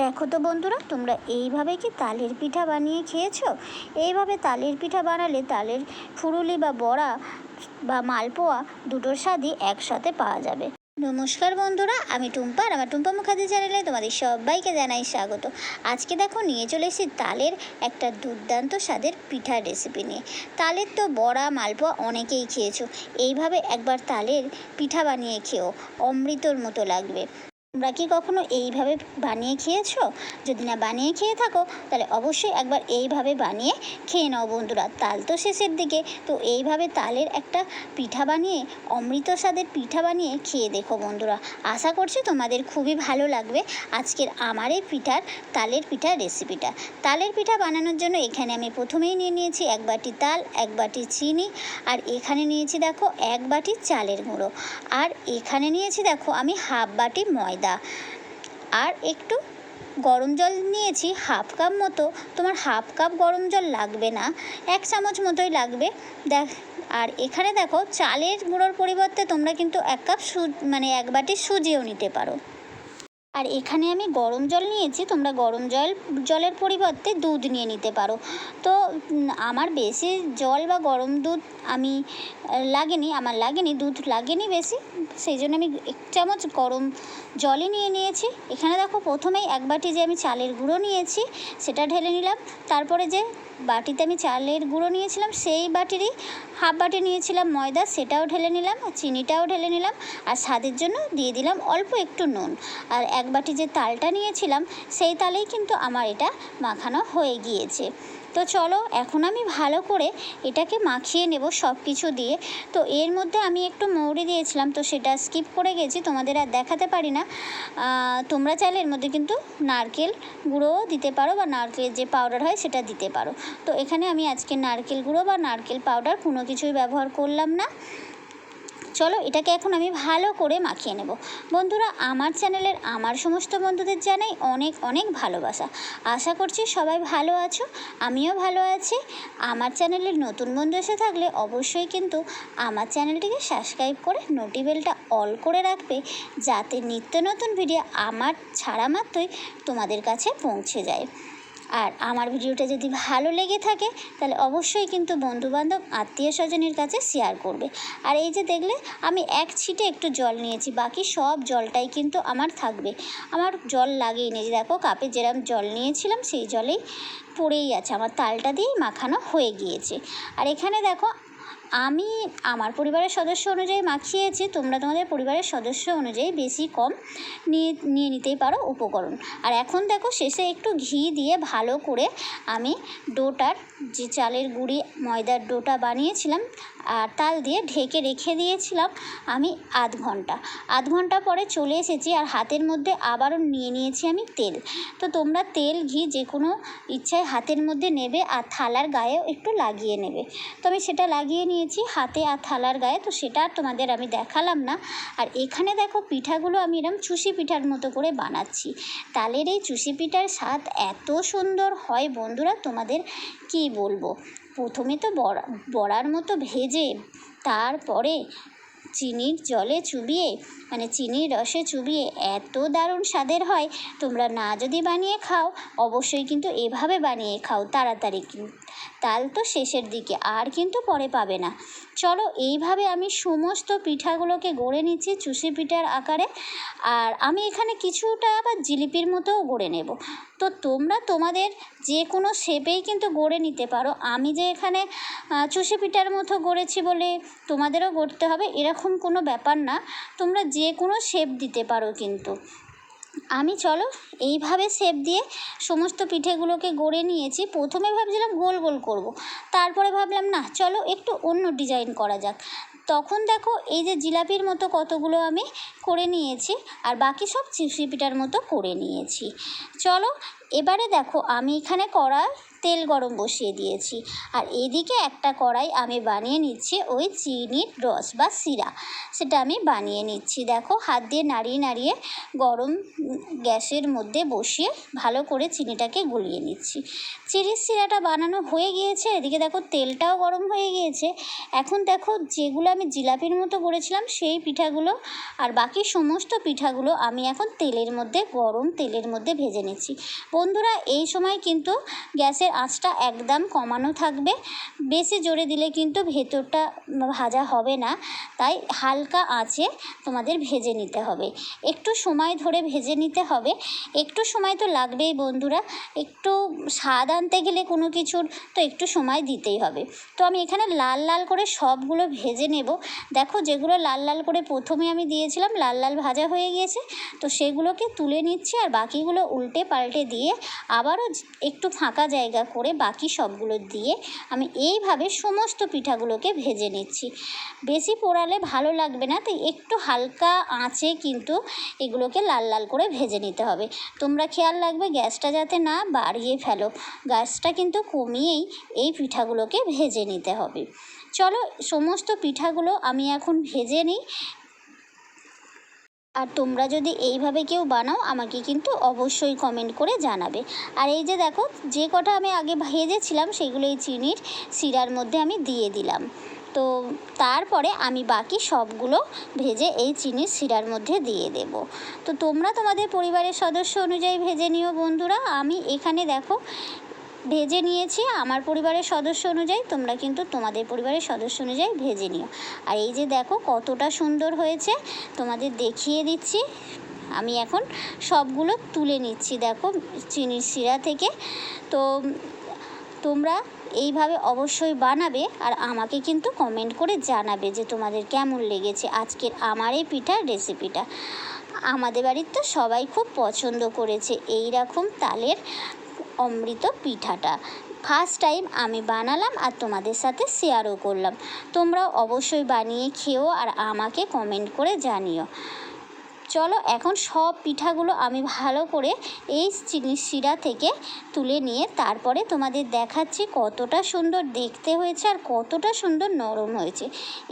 দেখো তো বন্ধুরা, তোমরা এইভাবে কি তালের পিঠা বানিয়ে খেয়েছো? এইভাবে তালের পিঠা বানালে তালের ফুরুলি বা বড়া বা মালপোয়া দুটোর স্বাদই একসাথে পাওয়া যাবে। নমস্কার বন্ধুরা, আমি টুম্পা আমার টুম্পা মুখার্জি চ্যানেলে তোমাদের সবাইকে জানাই স্বাগত। আজকে দেখো নিয়ে চলে এসেছি তালের একটা দুর্দান্ত স্বাদের পিঠার রেসিপি নিয়ে। তালের তো বড়া, মালপোয়া অনেকেই খেয়েছো। এইভাবে একবার তালের পিঠা বানিয়ে খেও, অমৃতর মতো লাগবে। তোমরা কি কখনো এইভাবে বানিয়ে খেয়েছো? যদি না বানিয়ে খেয়ে থাকো, তাহলে অবশ্যই একবার এইভাবে বানিয়ে খেয়ে নাও বন্ধুরা। তাল তো শেষের দিকে। তো এইভাবে তালের একটা পিঠা বানিয়ে, অমৃত স্বাদের পিঠা বানিয়ে খেয়ে দেখো বন্ধুরা। আশা করছি তোমাদের খুবই ভালো লাগবে আজকের আমার এই পিঠার, তালের পিঠার রেসিপিটা। তালের পিঠা বানানোর জন্য এখানে আমি প্রথমেই নিয়ে নিয়েছি এক বাটি তাল, এক বাটি চিনি, আর এখানে নিয়েছি দেখো এক বাটি চালের গুঁড়ো। আর এখানে নিয়েছি দেখো আমি হাফ বাটি ময়দা। আর একটু গরম জল নিয়েছি, হাফ কাপ মতো। তোমার হাফ কাপ গরম জল লাগবে না, এক চামচ মতোই লাগবে। দেখ, আর এখানে দেখো, চালের গুঁড়োর পরিবর্তে তোমরা কিন্তু এক কাপ সু মানে এক বাটি সুজিও নিতে পারো। আর এখানে আমি গরম জল নিয়েছি, তোমরা গরম জল, জলের পরিবর্তে দুধ নিয়ে নিতে পারো। তো আমার বেশি জল বা গরম দুধ আমি লাগেনি, আমার লাগেনি, দুধ লাগেনি বেশি। সেই জন্য আমি এক চামচ গরম জলই নিয়ে নিয়েছি। এখানে দেখো প্রথমেই এক বাটি যে আমি চালের গুঁড়ো নিয়েছি, সেটা ঢেলে নিলাম। তারপরে যে বাটিতে আমি চালের গুঁড়ো নিয়েছিলাম, সেই বাটিরই হাফ বাটি নিয়েছিলাম ময়দা, সেটাও ঢেলে নিলাম, চিনিটাও ঢেলে নিলাম। আর স্বাদের জন্য দিয়ে দিলাম অল্প একটু নুন। আর এক বাটি যে তালটা নিয়েছিলাম, সেই তালেই কিন্তু আমার এটা মাখানো হয়ে গিয়েছে। তো চলো, এখন আমি ভালো করে এটাকে মাখিয়ে নেব সব কিছু দিয়ে। তো এর মধ্যে আমি একটু মৌরি দিয়েছিলাম, তো সেটা স্কিপ করে গেছি, তোমাদের আর দেখাতে পারি না। তোমরা চাইলে এর মধ্যে কিন্তু নারকেল গুঁড়োও দিতে পারো বা নারকেলের যে পাউডার হয় সেটা দিতে পারো। তো এখানে আমি আজকে নারকেল গুঁড়ো বা নারকেল পাউডার কোনো কিছুই ব্যবহার করলাম না। চলো এটাকে এখন আমি ভালো করে মাখিয়ে নেব। বন্ধুরা, আমার চ্যানেলের আমার সমস্ত বন্ধুদের জানাই অনেক অনেক ভালোবাসা। আশা করছি সবাই ভালো আছো, আমিও ভালো আছি। আমার চ্যানেলের নতুন বন্ধু এসে থাকলে অবশ্যই কিন্তু আমার চ্যানেলটিকে সাবস্ক্রাইব করে নোটিবেলটা অল করে রাখবে, যাতে নিত্য নতুন ভিডিও আমার ছাড়া মাত্রই তোমাদের কাছে পৌঁছে যায়। আর আমার ভিডিওটা যদি ভালো লেগে থাকে, তাহলে অবশ্যই কিন্তু বন্ধুবান্ধব আত্মীয় স্বজনের কাছে শেয়ার করবে। আর এই যে দেখলে, আমি এক ছিটে একটু জল নিয়েছি, বাকি সব জলটাই কিন্তু আমার থাকবে। আমার জল লাগেই যে দেখো কাপে যেরকম জল নিয়েছিলাম, সেই জলেই পড়েই আছে। আমার তালটা দিয়েই মাখানো হয়ে গিয়েছে। আর এখানে দেখো আমি আমার পরিবারের সদস্য অনুযায়ী মাখিয়েছি, তোমরা তোমাদের পরিবারের সদস্য অনুযায়ী বেশি কম নিয়ে নিয়ে নিতেই পারো উপকরণ। আর এখন দেখো শেষে একটু ঘি দিয়ে ভালো করে আমি ডোটার যে চালের গুঁড়ি, ময়দার ডোটা বানিয়েছিলাম, আর তাল দিয়ে ঢেকে রেখে দিয়েছিলাম আমি আধ ঘণ্টা। আধ ঘণ্টা পরে চলে এসেছি আর হাতের মধ্যে আবারও নিয়ে নিয়েছি আমি তেল। তো তোমরা তেল, ঘি যে কোনো ইচ্ছায় হাতের মধ্যে নেবে আর থালার গায়েও একটু লাগিয়ে নেবে। তো আমি সেটা লাগিয়ে নিয়েছি হাতে আর থালার গায়ে, তো সেটা আর তোমাদের আমি দেখালাম না। আর এখানে দেখো পিঠাগুলো আমি এরম চুষি পিঠার মতো করে বানাচ্ছি। তালের এই চুষি পিঠার স্বাদ এত সুন্দর হয় বন্ধুরা, তোমাদের কি বলব? প্রথমে তো বড়া, বড়ার মতো ভেজে, তারপরে চিনির জলে চুবিয়ে মানে চিনির রসে চুবিয়ে এত দারুণ স্বাদের হয়, তোমরা না যদি বানিয়ে খাও, অবশ্যই কিন্তু এভাবে বানিয়ে খাও তাড়াতাড়ি তাল তো শেষের দিকে, আর কিন্তু পরে পাবে না। চলো এইভাবে আমি সমস্ত পিঠাগুলোকে গড়ে নিচ্ছি চুষি পিঠার আকারে, আর আমি এখানে কিছুটা আবার জিলিপির মতোও গড়ে নেব। তো তোমরা তোমাদের যে কোনো শেপেই কিন্তু গড়ে নিতে পারো। আমি যে এখানে চুষি পিঠার মতো গড়েছি বলে তোমাদেরও গড়তে হবে, এরকম কোনো ব্যাপার না, তোমরা যে কোনো শেপ দিতে পারো কিন্তু। আমি চলো এইভাবে শেপ দিয়ে সমস্ত পিঠেগুলোকে গড়ে নিয়েছি। প্রথমে ভাবছিলাম গোল গোল করব। তারপরে ভাবলাম না, চলো একটু অন্য ডিজাইন করা যাক। তখন দেখো এই যে জিলাপির মতো কতগুলো আমি করে নিয়েছি আর বাকি সব চিপসি পিঠার মতো করে নিয়েছি। চলো এবারে দেখো আমি এখানে কড়া তেল গরম বসিয়ে দিয়েছি। আর এদিকে একটা কড়াই আমি বানিয়ে নিচ্ছি ওই চিনির রস বা সিরা। সেটা আমি বানিয়ে নিচ্ছি। দেখো, হাত দিয়ে নাড়িয়ে নাড়িয়ে গরম গ্যাসের মধ্যে বসিয়ে ভালো করে চিনিটাকে গুলিয়ে নিচ্ছি। চিনির সিরাটা বানানো হয়ে গিয়েছে। এদিকে দেখো, তেলটাও গরম হয়ে গিয়েছে। এখন দেখো, যেগুলো আমি জিলাপির মতো করেছিলাম, সেই পিঠাগুলো আর বাকি সমস্ত পিঠাগুলো আমি এখন তেলের মধ্যে, গরম তেলের মধ্যে ভেজে নিচ্ছি। বন্ধুরা, এই সময় কিন্তু গ্যাসের আঁচটা একদম কমানো থাকবে। বেশি জোরে দিলে কিন্তু ভেতরটা ভাজা হবে না। তাই হালকা আঁচে তোমাদের ভেজে নিতে হবে। একটু সময় ধরে ভেজে নিতে হবে। একটু সময় তো লাগবেই বন্ধুরা। একটু স্বাদ আনতে গেলে কোনো কিছুর তো একটু সময় দিতেই হবে। তো আমি এখানে লাল লাল করে সবগুলো ভেজে নেব। দেখো যেগুলো লাল লাল করে প্রথমে আমি দিয়েছিলাম লাল লাল ভাজা হয়ে গিয়েছে। তো সেগুলোকে তুলে নিচ্ছি আর বাকিগুলো উল্টে পাল্টে দিয়ে আবারও একটু ফাঁকা জায়গা করে বাকি সবগুলো দিয়ে আমি এইভাবে সমস্ত পিঠাগুলোকে ভেজে নিচ্ছি। বেশি পোড়ালে ভালো লাগবে না, তাই একটু হালকা আঁচে কিন্তু এগুলোকে লাল লাল করে ভেজে নিতে হবে। তোমরা খেয়াল রাখবে গ্যাসটা যাতে না বাড়িয়ে ফেলো, গ্যাসটা কিন্তু কমিয়েই এই পিঠাগুলোকে ভেজে নিতে হবে। চলো, সমস্ত পিঠাগুলো আমি এখন ভেজে নিই। আর তোমরা যদি এইভাবে কেউ বানাও, আমাকে কিন্তু অবশ্যই কমেন্ট করে জানাবে। আর এই যে দেখো, যে কটা আমি আগে ভেজেছিলাম, সেগুলো এই চিনির শিরার মধ্যে আমি দিয়ে দিলাম। তো তারপরে আমি বাকি সবগুলো ভেজে এই চিনির শিরার মধ্যে দিয়ে দেব। তো তোমরা তোমাদের পরিবারের সদস্য অনুযায়ী ভেজে নিও বন্ধুরা। আমি এখানে দেখো ভেজে নিয়েছি। আমার পরিবারের সদস্য অনুযায়ী, তোমরা কিন্তু তোমাদের পরিবারের সদস্য অনুযায়ী ভেজে নিও। আর এই যে দেখো কতটা সুন্দর হয়েছে, তোমাদের দেখিয়ে দিচ্ছি। আমি এখন সবগুলো তুলে নিচ্ছি, দেখো চিনির শিরা থেকে। তো তোমরা এইভাবে অবশ্যই বানাবে আর আমাকে কিন্তু কমেন্ট করে জানাবে যে তোমাদের কেমন লেগেছে আজকের আমার এই পিঠার রেসিপিটা আমাদের বাড়ির তো সবাই খুব পছন্দ করেছে এই রকম তালের অমৃত পিঠাটা। ফার্স্ট টাইম আমি বানালাম আর তোমাদের সাথে শেয়ারও করলাম। তোমরাও অবশ্যই বানিয়ে খেও আর আমাকে কমেন্ট করে জানিও। চলো এখন সব পিঠাগুলো আমি ভালো করে এই চিনির শিরা থেকে তুলে নিয়ে তারপরে তোমাদের দেখাচ্ছি কতটা সুন্দর দেখতে হয়েছে আর কতটা সুন্দর নরম হয়েছে।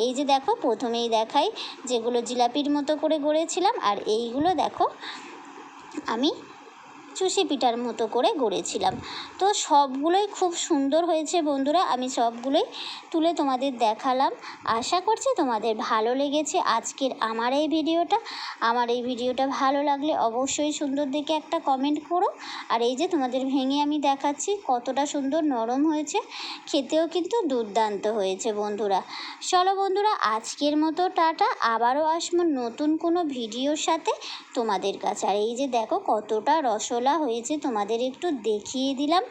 এই যে দেখো, প্রথমেই দেখাই যেগুলো জিলাপির মতো করে গড়েছিলাম আর এইগুলো দেখো, আমি চুষি পিঠার মতো করে গড়েছিলাম। তো সবগুলোই খুব সুন্দর হয়েছে বন্ধুরা, আমি সবগুলোই তুলে তোমাদের দেখালাম। আশা করছি তোমাদের ভালো লেগেছে আজকের আমার এই ভিডিওটা। আমার এই ভিডিওটা ভালো লাগলে অবশ্যই সুন্দর দেখে একটা কমেন্ট করো। আর এই যে তোমাদের ভেঙে আমি দেখাচ্ছি কতটা সুন্দর নরম হয়েছে, খেতেও কিন্তু দুর্দান্ত হয়েছে বন্ধুরা। চলো বন্ধুরা, আজকের মতো টাটা, আবারও আসব নতুন কোনো ভিডিওর সাথে তোমাদের কাছে। আর এই যে দেখো কতটা রসলা হয়েছে, তোমাদের একটু দেখিয়ে দিলাম।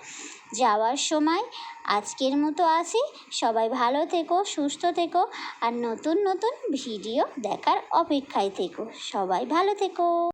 যাওয়ার সময় আজকের মতো আসি। সবাই ভালো থেকো, সুস্থ থেকো, আর নতুন নতুন ভিডিও দেখার অপেক্ষায় থেকো। সবাই ভালো থেকো।